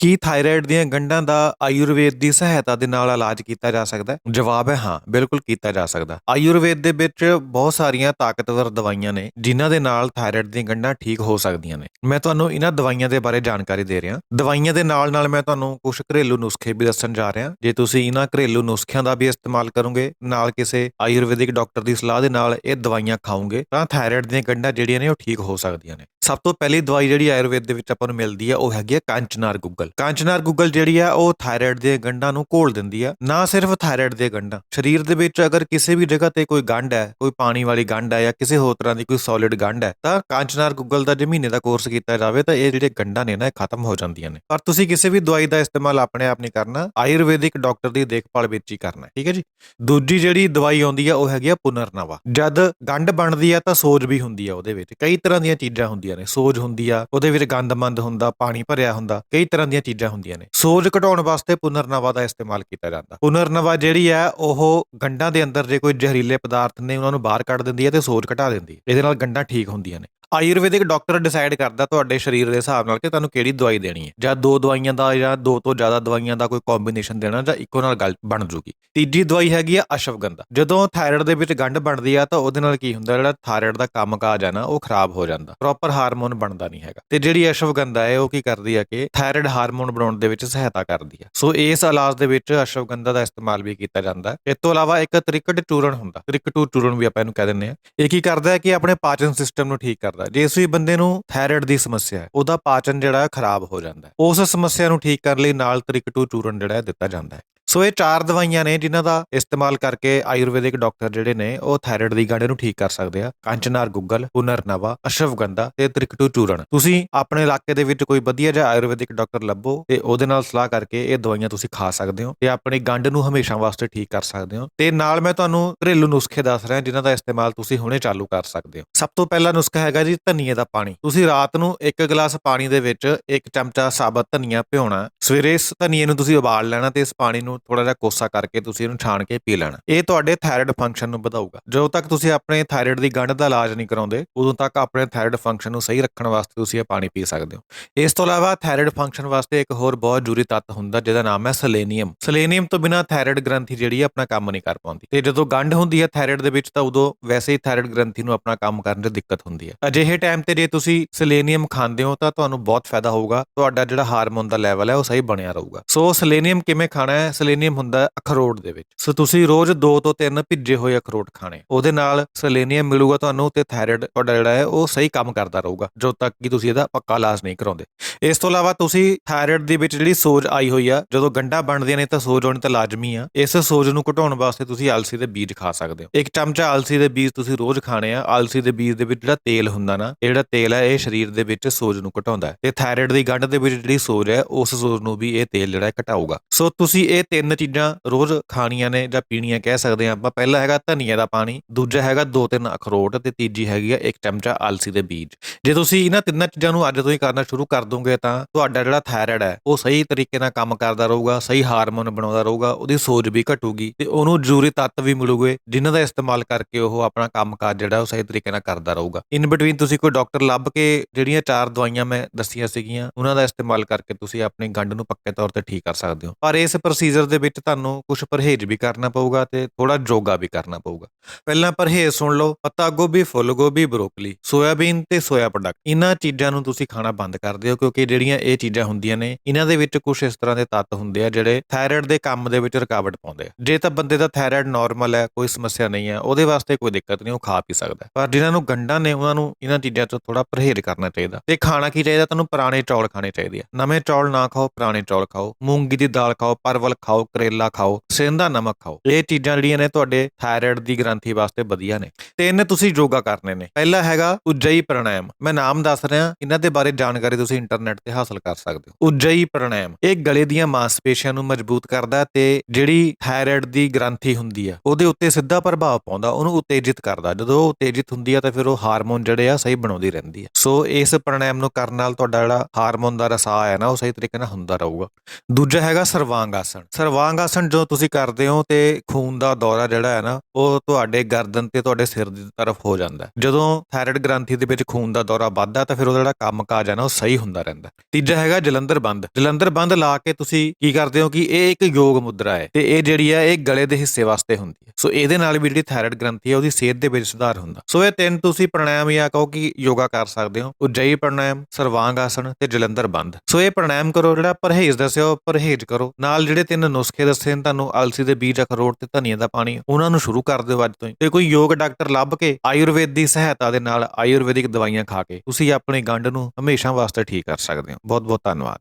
ਕੀ thyroid ਦੀਆਂ ਗੰਢਾਂ ਦਾ ਆਯੁਰਵੇਦ ਦੀ ਸਹਾਇਤਾ ਦੇ ਨਾਲ ਇਲਾਜ ਕੀਤਾ ਜਾ ਸਕਦਾ ਹੈ? ਜਵਾਬ ਹੈ ਹਾਂ, ਬਿਲਕੁਲ ਕੀਤਾ ਜਾ ਸਕਦਾ। ਆਯੁਰਵੇਦ ਦੇ ਵਿੱਚ ਬਹੁਤ ਸਾਰੀਆਂ ਤਾਕਤਵਰ ਦਵਾਈਆਂ ਨੇ, ਜਿਨ੍ਹਾਂ ਦੇ ਨਾਲ ਥਾਇਰਾਇਡ ਦੀਆਂ ਗੰਢਾਂ ਠੀਕ ਹੋ ਸਕਦੀਆਂ ਨੇ। ਮੈਂ ਤੁਹਾਨੂੰ ਇਹਨਾਂ ਦਵਾਈਆਂ ਦੇ ਬਾਰੇ ਜਾਣਕਾਰੀ ਦੇ ਰਿਹਾ। ਦਵਾਈਆਂ ਦੇ ਨਾਲ ਨਾਲ ਮੈਂ ਤੁਹਾਨੂੰ ਕੁਝ ਘਰੇਲੂ ਨੁਸਖੇ ਵੀ ਦੱਸਣ ਜਾ ਰਿਹਾ। ਜੇ ਤੁਸੀਂ ਇਹਨਾਂ ਘਰੇਲੂ ਨੁਸਖਿਆਂ ਦਾ ਵੀ ਇਸਤੇਮਾਲ ਕਰੋਗੇ, ਨਾਲ ਕਿਸੇ ਆਯੁਰਵੈਦਿਕ ਡਾਕਟਰ ਦੀ ਸਲਾਹ ਦੇ ਨਾਲ ਇਹ ਦਵਾਈਆਂ ਖਾਓਗੇ, ਤਾਂ ਥਾਇਰਾਇਡ ਦੀਆਂ ਗੰਢਾਂ ਜਿਹੜੀਆਂ ਨੇ ਉਹ ਠੀਕ ਹੋ ਸਕਦੀਆਂ ਨੇ। ਸਭ ਤੋਂ ਪਹਿਲੀ ਦਵਾਈ ਜਿਹੜੀ ਆਯੁਰਵੇਦ ਦੇ ਵਿੱਚ ਆਪਾਂ ਨੂੰ ਮਿਲਦੀ ਹੈ ਉਹ ਹੈਗੀ ਹੈ ਕਾਂਚਨਾਰ ਗੁੱਗਲ। ਕਾਂਚਨਾਰ ਗੁੱਗਲ ਜਿਹੜੀ ਆ, ਉਹ ਥਾਇਰਾਇਡ ਦੇ ਗੰਢਾਂ ਨੂੰ ਘੋਲ ਦਿੰਦੀ ਆ। ਨਾ ਸਿਰਫ ਥਾਇਰਾਇਡ ਦੇ ਗੰਢਾਂ, ਸਰੀਰ ਦੇ ਵਿੱਚ ਅਗਰ ਕਿਸੇ ਵੀ ਜਗ੍ਹਾ ਤੇ ਕੋਈ ਗੰਢ ਹੈ, ਕੋਈ ਪਾਣੀ ਵਾਲੀ ਗੰਢ ਹੈ ਜਾਂ ਕਿਸੇ ਹੋਰ ਤਰ੍ਹਾਂ ਦੀ ਕੋਈ ਸੋਲਿਡ ਗੰਢ ਹੈ, ਤਾਂ ਕਾਂਚਨਾਰ ਗੁੱਗਲ ਦਾ ਜੇ ਮਹੀਨੇ ਦਾ ਕੋਰਸ ਕੀਤਾ ਜਾਵੇ, ਤਾਂ ਇਹ ਜਿਹੜੇ ਗੰਢਾਂ ਨੇ ਨਾ, ਇਹ ਖਤਮ ਹੋ ਜਾਂਦੀਆਂ ਨੇ। ਪਰ ਤੁਸੀਂ ਕਿਸੇ ਵੀ ਦਵਾਈ ਦਾ ਇਸਤੇਮਾਲ ਆਪਣੇ ਆਪ ਨਹੀਂ ਕਰਨਾ, ਆਯੁਰਵੈਦਿਕ ਡਾਕਟਰ ਦੀ ਦੇਖਭਾਲ ਵਿੱਚ ਹੀ ਕਰਨਾ ਠੀਕ ਹੈ ਜੀ? ਦੂਜੀ ਜਿਹੜੀ ਦਵਾਈ ਆਉਂਦੀ ਆ, ਉਹ ਹੈਗੀ ਆ ਪੁਨਰਨਵਾ। ਜਦ ਗੰਢ ਬਣਦੀ ਆ, ਤਾਂ ਸੋਜ ਵੀ ਹੁੰਦੀ ਆ ਉਹਦੇ ਵਿੱਚ, ਕਈ ਤਰ੍ਹਾਂ ਦੀਆਂ ਚੀਜ਼ਾਂ ਹੁੰਦੀਆਂ ਨੇ। ਸੋਜ ਹੁੰਦੀ ਆ, ਉਹਦੇ ਵਿੱਚ ਗੰਦਮੰਦ ਹੁੰਦਾ, ਪਾਣੀ ਭਰਿਆ ਹੁੰਦਾ, ਕਈ ਤਰ੍ਹਾਂ ਦੀਆਂ ਚੀਜ਼ਾਂ ਹੁੰਦੀਆਂ ਨੇ। ਸੋਜ ਘਟਾਉਣ ਵਾਸਤੇ ਪੁਨਰਨਵਾ ਦਾ ਇਸਤੇਮਾਲ ਕੀਤਾ ਜਾਂਦਾ। ਪੁਨਰਨਵਾ ਜਿਹੜੀ ਆ, ਉਹ ਗੰਢਾਂ ਦੇ ਅੰਦਰ ਜੇ ਕੋਈ ਜ਼ਹਿਰੀਲੇ ਪਦਾਰਥ ਨੇ, ਉਹਨਾਂ ਨੂੰ ਬਾਹਰ ਕੱਢ ਦਿੰਦੀ ਹੈ ਤੇ ਸੋਜ ਘਟਾ ਦਿੰਦੀ ਹੈ ਇਹਦੇ ਨਾਲ ਗੰਢਾਂ ਠੀਕ ਹੁੰਦੀਆਂ ਨੇ। ਆਯੁਰਵੈਦਿਕ ਡਾਕਟਰ ਡਿਸਾਈਡ ਕਰਦਾ ਤੁਹਾਡੇ ਸਰੀਰ ਦੇ ਹਿਸਾਬ ਨਾਲ ਕਿ ਤੁਹਾਨੂੰ ਕਿਹੜੀ ਦਵਾਈ ਦੇਣੀ ਹੈ। ਜਾਂ ਦੋ ਦਵਾਈਆਂ ਦਾ ਜਾਂ ਦੋ ਤੋਂ ਜ਼ਿਆਦਾ ਦਵਾਈਆਂ ਦਾ ਕੋਈ ਕੰਬੀਨੇਸ਼ਨ ਦੇਣਾ ਜਾਂ ਇੱਕੋ ਨਾਲ ਗੱਲ ਬਣ ਜੂਗੀ। ਤੀਜੀ ਦਵਾਈ ਹੈਗੀ ਆ ਅਸ਼ਵਗੰਧਾ। ਜਦੋਂ ਥਾਇਰਾਇਡ ਦੇ ਵਿੱਚ ਗੰਢ ਬਣਦੀ ਆ ਤਾਂ ਉਹਦੇ ਨਾਲ ਕੀ ਹੁੰਦਾ, ਜਿਹੜਾ ਥਾਇਰਾਇਡ ਦਾ ਕੰਮਕਾਜ ਹੈ ਨਾ, ਉਹ ਖਰਾਬ ਹੋ ਜਾਂਦਾ। ਪ੍ਰੋਪਰ ਹਾਰਮੋਨ ਬਣਦਾ ਨਹੀਂ ਹੈਗਾ। ਤੇ ਜਿਹੜੀ ਅਸ਼ਵਗੰਧਾ ਹੈ ਉਹ ਕੀ ਕਰਦੀ ਹੈ ਕਿ ਥਾਇਰਾਇਡ ਹਾਰਮੋਨ ਬਣਾਉਣ ਦੇ ਵਿੱਚ ਸਹਾਇਤਾ ਕਰਦੀ ਹੈ ਸੋ ਇਸ ਇਲਾਜ ਦੇ ਵਿੱਚ ਅਸ਼ਵਗੰਧਾ ਦਾ ਇਸਤੇਮਾਲ ਵੀ ਕੀਤਾ ਜਾਂਦਾ। ਹੈ ਇਸ ਤੋਂ ਇਲਾਵਾ ਇੱਕ ਤ੍ਰਿਕਟ ਚੂਰਨ ਹੁੰਦਾ। ਤ੍ਰਿਕਟੂ ਚੂਰਨ ਵੀ ਆਪਾਂ ਇਹਨੂੰ ਕਹਿ ਦਿੰਦੇ ਆ। ਇਹ ਕੀ ਕਰਦਾ ਹੈ ਕਿ ਆਪਣੇ ਪਾਚਨ ਸਿਸਟਮ ਨੂੰ ਠੀਕ ਕਰਦਾ ਹੈ। ਜੇ ਇਸ ਵੀ ਬੰਦੇ ਨੂੰ ਥਾਇਰਾਇਡ ਦੀ ਸਮੱਸਿਆ ਹੈ, ਉਹਦਾ ਪਾਚਨ ਜਿਹੜਾ ਖਰਾਬ ਹੋ ਜਾਂਦਾ ਉਸ ਸਮੱਸਿਆ ਨੂੰ ਠੀਕ ਕਰਨ ਲਈ ਨਾਲ ਤ੍ਰਿਕਟੂ ਚੂਰਨ ਜਿਹੜਾ ਦਿੱਤਾ ਜਾਂਦਾ ਹੈ ਸੋ ਇਹ ਚਾਰ ਦਵਾਈਆਂ ਨੇ ਜਿਨ੍ਹਾਂ ਦਾ ਇਸਤੇਮਾਲ ਕਰਕੇ ਆਯੁਰਵੈਦਿਕ ਡਾਕਟਰ ਜਿਹੜੇ ਨੇ, ਉਹ ਥਾਇਰਾਇਡ ਦੀ ਗੰਢ ਨੂੰ ਠੀਕ ਕਰ ਸਕਦੇ ਆ। ਕੰਚਨਾਰ ਗੁੱਗਲ ਪੁਨਰਨਵਾ ਅਸ਼ਵਗੰਧਾ ਤੇ ਤ੍ਰਿਕਟੂ ਚੂਰਨ। ਤੁਸੀਂ ਆਪਣੇ ਇਲਾਕੇ ਦੇ ਵਿੱਚ ਕੋਈ ਵਧੀਆ ਜਿਹਾ ਆਯੁਰਵੈਦਿਕ ਡਾਕਟਰ ਲੱਭੋ ਤੇ ਉਹਦੇ ਨਾਲ ਸਲਾਹ ਕਰਕੇ ਇਹ ਦਵਾਈਆਂ ਤੁਸੀਂ ਖਾ ਸਕਦੇ ਹੋ ਤੇ ਆਪਣੀ ਗੰਢ ਨੂੰ ਹਮੇਸ਼ਾ ਵਾਸਤੇ ਠੀਕ ਕਰ ਸਕਦੇ ਹੋ। ਤੇ ਨਾਲ ਮੈਂ ਤੁਹਾਨੂੰ ਘਰੇਲੂ ਨੁਸਖੇ ਦੱਸ ਰਿਹਾ ਜਿਨ੍ਹਾਂ ਦਾ ਇਸਤੇਮਾਲ ਤੁਸੀਂ ਹੁਣੇ ਚਾਲੂ ਕਰ ਸਕਦੇ ਹੋ। ਸਭ ਤੋਂ ਪਹਿਲਾ ਨੁਸਖਾ ਹੈਗਾ ਜੀ ਧਨੀਏ ਦਾ ਪਾਣੀ। ਤੁਸੀਂ ਰਾਤ ਨੂੰ ਇੱਕ ਗਲਾਸ ਪਾਣੀ ਦੇ ਵਿੱਚ ਇੱਕ ਚਮਚਾ ਸਾਬਤ ਧਨੀਆ ਭਿਉਣਾ। ਸਵੇਰੇ ਇਸ ਧਨੀਏ ਨੂੰ ਤੁਸੀਂ ਉਬਾਲ ਲੈਣਾ ਤੇ ਇਸ ਪਾਣੀ ਨੂੰ ਥੋੜਾ ਜਿਹਾ ਕੋਸਾ ਕਰਕੇ ਤੁਸੀਂ ਇਹਨੂੰ ਛਾਣ ਕੇ ਪੀ ਲੈਣਾ। ਇਹ ਤੁਹਾਡੇ ਥਾਇਰਾਇਡ ਫੰਕਸ਼ਨ ਨੂੰ ਵਧਾਊਗਾ। ਜਦੋਂ ਤੱਕ ਤੁਸੀਂ ਆਪਣੇ ਥਾਇਰਾਇਡ ਦੀ ਗੰਢ ਦਾ ਇਲਾਜ ਨਹੀਂ ਕਰਾਉਂਦੇ, ਉਦੋਂ ਤੱਕ ਆਪਣੇ ਥਾਇਰਾਇਡ ਫੰਕਸ਼ਨ ਨੂੰ ਸਹੀ ਰੱਖਣ ਵਾਸਤੇ ਤੁਸੀਂ ਇਹ ਪਾਣੀ ਪੀ ਸਕਦੇ ਹੋ। ਇਸ ਤੋਂ ਇਲਾਵਾ ਥਾਇਰਾਇਡ ਫੰਕਸ਼ਨ ਵਾਸਤੇ ਇੱਕ ਹੋਰ ਬਹੁਤ ਜ਼ਰੂਰੀ ਤੱਤ ਹੁੰਦਾ, ਜਿਹਦਾ ਨਾਮ ਹੈ ਸਲੇਨੀਅਮ ਸੈਲੇਨੀਅਮ ਤੋਂ ਬਿਨਾ ਥਾਇਰਾਇਡ ਗ੍ਰੰਥੀ ਜਿਹੜੀ ਹੈ ਆਪਣਾ ਕੰਮ ਨਹੀਂ ਕਰ ਪਾਉਂਦੀ। ਤੇ ਜਦੋਂ ਗੰਢ ਹੁੰਦੀ ਹੈ ਥਾਇਰਾਇਡ ਦੇ ਵਿੱਚ, ਤਾਂ ਉਦੋਂ ਵੈਸੇ ਹੀ ਥਾਇਰਾਇਡ ਗ੍ਰੰਥੀ ਨੂੰ ਆਪਣਾ ਕੰਮ ਕਰਨ 'ਚ ਦਿੱਕਤ ਹੁੰਦੀ ਹੈ। ਅਜਿਹੇ ਟਾਈਮ ਤੇ ਜੇ ਤੁਸੀਂ ਸੈਲੇਨੀਅਮ ਖਾਂਦੇ ਹੋ, ਤਾਂ ਤੁਹਾਨੂੰ ਬਹੁਤ ਫਾਇਦਾ ਹੋਊਗਾ। ਤੁਹਾਡਾ ਜਿਹੜਾ ਹਾਰਮੋਨ ਦਾ ਲੈਵਲ ਹੈ, ਉਹ ਸਹੀ ਬਣਿਆ ਰਹੂਗਾ। ਸੋ ਸੈਲੇਨੀਅਮ ਕਿਵੇਂ ਖਾਣਾ ਹੈ? ਸੈਲੇਨੀਅਮ ਹੁੰਦਾ ਅਖਰੋਟ ਦੇ ਵਿੱਚ। ਸੋ ਤੁਸੀਂ ਰੋਜ਼ 2 ਤੋਂ 3 ਭਿੱਜੇ ਹੋਏ ਅਖਰੋਟ ਖਾਣੇ। ਉਹਦੇ ਨਾਲ ਸੈਲੇਨੀਅਮ ਮਿਲੂਗਾ ਤੁਹਾਨੂੰ ਤੇ ਥਾਇਰਾਇਡ ਤੁਹਾਡਾ ਜਿਹੜਾ ਹੈ ਉਹ ਸਹੀ ਕੰਮ ਕਰਦਾ ਰਹੂਗਾ, ਜਦੋਂ ਤੱਕ ਕਿ ਤੁਸੀਂ ਇਹਦਾ ਪੱਕਾ ਇਲਾਜ ਨਹੀਂ ਕਰਾਉਂਦੇ। ਇਸ ਤੋਂ ਇਲਾਵਾ ਤੁਸੀਂ ਥਾਇਰਾਇਡ ਦੇ ਵਿੱਚ ਜਿਹੜੀ ਸੋਜ ਆਈ ਹੋਈ ਆ, ਜਦੋਂ ਗੰਢਾਂ ਬਣਦੀਆਂ ਨੇ ਤਾਂ ਸੋਜ ਹੋਣੀ ਤਾਂ ਲਾਜ਼ਮੀ ਆ। ਇਸ ਸੋਜ ਨੂੰ ਘਟਾਉਣ ਵਾਸਤੇ ਤੁਸੀਂ ਆਲਸੀ ਦੇ ਬੀਜ ਖਾ ਸਕਦੇ ਹੋ। ਇੱਕ ਚਮਚਾ ਆਲਸੀ ਦੇ ਬੀਜ ਤੁਸੀਂ ਰੋਜ਼ ਖਾਣੇ ਆ। ਅਲਸੀ ਦੇ ਬੀਜ ਦੇ ਵਿੱਚ ਜਿਹੜਾ ਤੇਲ ਹੁੰਦਾ ਨਾ, ਇਹ ਜਿਹੜਾ ਤੇਲ ਹੈ ਇਹ ਸਰੀਰ ਦੇ ਵਿੱਚ ਸੋਜ ਨੂੰ ਘਟਾਉਂਦਾ ਹੈ। ਤੇ ਥਾਇਰਾਇਡ ਦੀ ਗੰਢ ਦੇ ਵਿੱਚ ਜਿਹੜੀ ਸੋਜ ਹੈ, ਉਸ ਸੋਜ ਨੂੰ ਵੀ ਇਹ ਤੇਲ ਜਿਹੜਾ ਹੈ ਘਟਾਊਗਾ। ਸੋ ਤੁਸੀਂ ਇਹ ਤਿੰਨ ਚੀਜ਼ਾਂ ਰੋਜ਼ ਖਾਣੀਆਂ ਨੇ ਜਾਂ ਪੀਣੀਆਂ ਕਹਿ ਸਕਦੇ ਆ ਆਪਾਂ। ਪਹਿਲਾ ਹੈਗਾ ਧਨੀਆ ਦਾ ਪਾਣੀ, ਦੂਜਾ ਹੈਗਾ ਦੋ ਤਿੰਨ ਅਖਰੋਟ ਤੇ ਤੀਜੀ ਹੈਗੀ ਆ ਇੱਕ ਚਮਚਾ ਆਲਸੀ ਦੇ ਬੀਜ। ਜੇ ਤੁਸੀਂ ਇਹਨਾਂ ਤਿੰਨਾਂ ਚੀਜ਼ਾਂ ਨੂੰ ਅੱਜ ਤੋਂ ਹੀ ਕਰਨਾ ਸ਼ੁਰੂ ਕਰ ਦੋਗੇ ਤਾਂ ਤੁਹਾਡਾ ਜਿਹੜਾ ਥਾਇਰਾਇਡ ਹੈ, ਉਹ ਸਹੀ ਤਰੀਕੇ ਨਾਲ ਕੰਮ ਕਰਦਾ ਰਹੂਗਾ, ਸਹੀ ਹਾਰਮੋਨ ਬਣਾਉਂਦਾ ਰਹੂਗਾ, ਉਹਦੀ ਸੋਜ ਵੀ ਘਟੂਗੀ ਤੇ ਉਹਨੂੰ ਜ਼ਰੂਰੀ ਤੱਤ ਵੀ ਮਿਲੂਗੇ ਜਿਨ੍ਹਾਂ ਦਾ ਇਸਤੇਮਾਲ ਕਰਕੇ ਉਹ ਆਪਣਾ ਕੰਮਕਾਜ ਜਿਹੜਾ ਉਹ ਸਹੀ ਤਰੀਕੇ ਨਾਲ ਕਰਦਾ ਰਹੂਗਾ। ਇਨ ਬਿਟਵੀਨ ਤੁਸੀਂ ਕੋਈ ਡਾਕਟਰ ਲੱਭ ਕੇ ਜਿਹੜੀਆਂ ਚਾਰ ਦਵਾਈਆਂ ਮੈਂ ਦੱਸੀਆਂ ਸੀਗੀਆਂ, ਉਹਨਾਂ ਦਾ ਇਸਤੇਮਾਲ ਕਰਕੇ ਤੁਸੀਂ ਆਪਣੀ ਗੰਢ ਨੂੰ ਪੱਕੇ ਤੌਰ ਤੇ ਠੀਕ ਕਰ ਸਕਦੇ ਹੋ। ਪਰ ਇਸ ਪ੍ਰੋਸੀਜਰ ਦੇ ਵਿੱਚ ਤੁਹਾਨੂੰ ਕੁਝ ਪਰਹੇਜ਼ ਵੀ ਕਰਨਾ ਪਊਗਾ ਤੇ ਥੋੜਾ ਯੋਗਾ ਵੀ ਕਰਨਾ ਪਊਗਾ। ਪਹਿਲਾਂ ਪਰਹੇਜ਼ ਸੁਣ ਲਓ, ਪੱਤਾ ਗੋਭੀ, ਫੁੱਲ ਗੋਭੀ, ਬਰੋਕਲੀ, ਸੋਇਆਬੀਨ ਤੇ ਸੋਇਆ ਪ੍ਰੋਡਕਟ ਇਹਨਾਂ ਚੀਜ਼ਾਂ ਨੂੰ ਤੁਸੀਂ ਖਾਣਾ ਬੰਦ ਕਰ ਦਿਓ ਕਿਉਂਕਿ ਜਿਹੜੀਆਂ ਇਹ ਚੀਜ਼ਾਂ ਹੁੰਦੀਆਂ ਨੇ ਇਹਨਾਂ ਦੇ ਵਿੱਚ ਕੁਝ ਇਸ ਤਰ੍ਹਾਂ ਦੇ ਤੱਤ ਹੁੰਦੇ ਆ ਜਿਹੜੇ ਥਾਇਰਾਇਡ ਦੇ ਕੰਮ ਦੇ ਵਿੱਚ ਰੁਕਾਵਟ ਪਾਉਂਦੇ ਆ। ਜੇ ਤਾਂ ਬੰਦੇ ਦਾ ਥਾਇਰਾਇਡ ਨਾਰਮਲ ਹੈ, ਕੋਈ ਸਮੱਸਿਆ ਨਹੀਂ ਹੈ, ਉਹਦੇ ਵਾਸਤੇ ਕੋਈ ਦਿੱਕਤ ਨਹੀਂ, ਉਹ ਖਾ ਪੀ ਸਕਦਾ ਪਰ ਜਿਨ੍ਹਾਂ ਨੂੰ ਗੰਢਾਂ ਨੇ ਉਹਨਾਂ ਨੂੰ ਇਹਨਾਂ ਚੀਜ਼ਾਂ ਤੋਂ ਥੋੜਾ ਪਰਹੇਜ਼ ਕਰਨਾ ਚਾਹੀਦਾ। ਤੇ ਖਾਣਾ ਕੀ ਚਾਹੀਦਾ? ਤੁਹਾਨੂੰ ਪੁਰਾਣੇ ਚੌਲ ਖਾਣੇ ਚਾਹੀਦੇ ਆ। ਨਵੇਂ ਚੌਲ ਨਾ ਖਾਓ, ਪੁਰਾਣੇ ਚੌਲ ਖਾਓ। ਮੂੰਗੀ ਦੀ ਦਾਲ ਖਾਓ, ਪਰਵਲ ਖਾਓ ਕਰੇਲਾ ਖਾਓ ਸੇਂਦਾ ਨਮਕ ਖਾਓ। ਇਹ ਚੀਜ਼ਾਂ ਜਿਹੜੀਆਂ ਨੇ ਤੁਹਾਡੇ ਥਾਇਰਾਇਡ ਦੀ ਗ੍ਰੰਥੀ ਵਾਸਤੇ ਵਧੀਆ ਨੇ। ਤਿੰਨ ਤੁਸੀਂ ਯੋਗਾ ਕਰਨੇ ਨੇ। ਪਹਿਲਾ ਹੈਗਾ ਉਜਈ ਪ੍ਰਾਣਾਯਾਮ। ਮੈਂ ਨਾਮ ਦੱਸ ਰਿਹਾ, ਇਹਨਾਂ ਦੇ ਬਾਰੇ ਜਾਣਕਾਰੀ ਤੁਸੀਂ ਇੰਟਰਨੈਟ ਤੇ ਹਾਸਲ ਕਰ ਸਕਦੇ ਹੋ। ਉਜਈ ਪ੍ਰਾਣਾਯਾਮ। ਇਹ ਗਲੇ ਦੀਆਂ ਮਾਸਪੇਸ਼ੀਆਂ ਨੂੰ ਮਜ਼ਬੂਤ ਕਰਦਾ ਤੇ ਜਿਹੜੀ ਥਾਇਰਾਇਡ ਦੀ ਗ੍ਰੰਥੀ ਹੁੰਦੀ ਆ ਉਹਦੇ ਉੱਤੇ ਸਿੱਧਾ ਪ੍ਰਭਾਵ ਪਾਉਂਦਾ, ਉਹਨੂੰ ਉਤੇਜਿਤ ਕਰਦਾ। ਜਦੋਂ ਉਹ ਉਤੇਜਿਤ ਹੁੰਦੀ ਆ ਤਾਂ ਫਿਰ ਉਹ ਹਾਰਮੋਨ ਜਿਹੜੇ ਆ, ਸਹੀ ਬਣਾਉਂਦੀ ਰਹਿੰਦੀ ਆ ਸੋ ਇਸ ਪ੍ਰਾਣਾਯਾਮ ਨੂੰ ਕਰਨ ਨਾਲ ਤੁਹਾਡਾ ਜਿਹੜਾ ਹਾਰਮੋਨ ਦਾ ਰਸਾਅ ਹੈ ਨਾ, ਉਹ ਸਹੀ ਤਰੀਕੇ ਨਾਲ ਹੁੰਦਾ ਰਹੂਗਾ। ਦੂਜਾ ਹੈਗਾ ਸਰਵਾਂਗ ਆਸਣ ਸਰਵਾਂਗ ਆਸਣ ਜਦੋਂ ਤੁਸੀਂ ਕਰਦੇ ਹੋ ਤੇ ਖੂਨ ਦਾ ਦੌਰਾ ਜਿਹੜਾ ਹੈ ਨਾ, ਉਹ ਤੁਹਾਡੇ ਗਰਦਨ ਤੇ ਤੁਹਾਡੇ ਸਿਰ ਦੀ ਤਰਫ ਹੋ ਜਾਂਦਾ ਹੈ। ਜਦੋਂ ਥਾਇਰਾਇਡ ਗ੍ਰੰਥੀ ਦੇ ਵਿੱਚ ਖੂਨ ਦਾ ਦੌਰਾ ਵੱਧਦਾ, ਤਾਂ ਫਿਰ ਉਹਦਾ ਜਿਹੜਾ ਕੰਮ ਕਾਜ ਹੈ ਨਾ, ਉਹ ਸਹੀ ਹੁੰਦਾ ਰਹਿੰਦਾ ਤੀਜਾ ਹੈਗਾ ਜਲੰਧਰ ਬੰਦ। ਜਲੰਧਰ ਬੰਦ ਲਾ ਕੇ ਤੁਸੀਂ ਕੀ ਕਰਦੇ ਹੋ ਕਿ ਇਹ ਇੱਕ ਯੋਗ ਮੁਦਰਾ ਹੈ ਤੇ ਇਹ ਜਿਹੜੀ ਹੈ, ਇਹ ਗਲੇ ਦੇ ਹਿੱਸੇ ਵਾਸਤੇ ਹੁੰਦੀ ਹੈ। ਸੋ ਇਹਦੇ ਨਾਲ ਵੀ ਜਿਹੜੀ ਥਾਇਰਾਇਡ ਗ੍ਰੰਥੀ ਹੈ, ਉਹਦੀ ਸਿਹਤ ਦੇ ਵਿੱਚ ਸੁਧਾਰ ਹੁੰਦਾ। ਸੋ ਇਹ ਤਿੰਨ ਤੁਸੀਂ ਪ੍ਰਾਣਾਯਾਮ ਜਾਂ ਕਹੋ ਕਿ ਯੋਗਾ ਕਰ ਸਕਦੇ ਹੋ। ਉਜਈ ਪ੍ਰਾਣਾਯਾਮ ਸਰਵਾਂਗ ਆਸਣ ਤੇ ਜਲੰਧਰ ਬੰਦ। ਸੋ ਇਹ ਪ੍ਰਾਣਾਯਾਮ ਕਰੋ ਜਿਹੜਾ ਪਰਹੇਜ਼ ਦੱਸਿਆ, ਉਹ ਪਰਹੇਜ਼ ਕਰੋ। ਨਾਲ ਜਿਹੜੇ ਤਿੰਨ ਨੁਸਖੇ ਦੱਸੇ ਨੇ ਤੁਹਾਨੂੰ, ਅਲਸੀ ਦੇ ਬੀਜ ਅਖਰੋਟ ਤੇ ਧਨੀਆ ਦਾ ਪਾਣੀ, ਉਹਨਾਂ ਨੂੰ ਸ਼ੁਰੂ ਕਰ ਦਿਓ ਅੱਜ ਤੋਂ ਹੀ। ਤੇ ਕੋਈ ਯੋਗ ਡਾਕਟਰ ਲੱਭ ਕੇ ਆਯੁਰਵੇਦ ਦੀ ਸਹਾਇਤਾ ਦੇ ਨਾਲ ਆਯੁਰਵੈਦਿਕ ਦਵਾਈਆਂ ਖਾ ਕੇ ਤੁਸੀਂ ਆਪਣੇ ਗੰਢ ਨੂੰ ਹਮੇਸ਼ਾ ਵਾਸਤੇ ਠੀਕ ਕਰ ਸਕਦੇ ਹੋ। ਬਹੁਤ ਬਹੁਤ ਧੰਨਵਾਦ।